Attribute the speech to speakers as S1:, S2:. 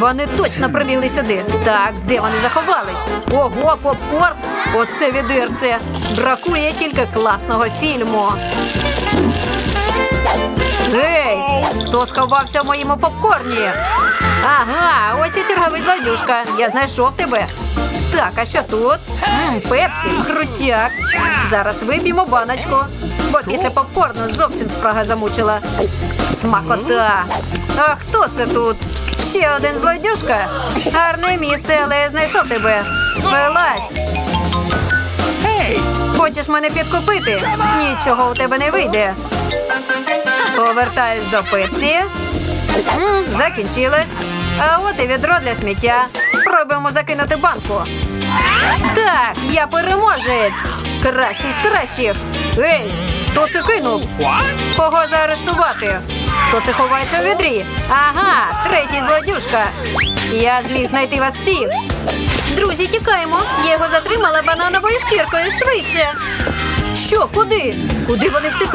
S1: Вони точно прибігли сюди. Так, де вони заховались? Ого, попкорн! Оце відирце. Бракує тільки класного фільму. Гей! Хто сховався в моєму попкорні? Ага, ось і черговий злодюшка. Я знайшов тебе. Так, а що тут? Мм, пепсі, крутяк. Зараз виб'ємо баночку, бо після попкорну зовсім спрага замучила. Смакота. А хто це тут? Ще один злодюшка. Гарне місце, але я знайшов тебе. Вилазь. Хочеш мене підкупити? Нічого у тебе не вийде. Повертаюсь до пепсі. Закінчилось. А от і відро для сміття. Спробуємо закинути банку. Так, я переможець. Кращий з кращих. Ей, хто це кинув? Кого заарештувати? Хто це ховається у відрі? Ага, третій злодюшка. Я зміг знайти вас всіх. Друзі, тікаємо. Я його затримала банановою шкіркою швидше. Що, куди? Куди вони втекли?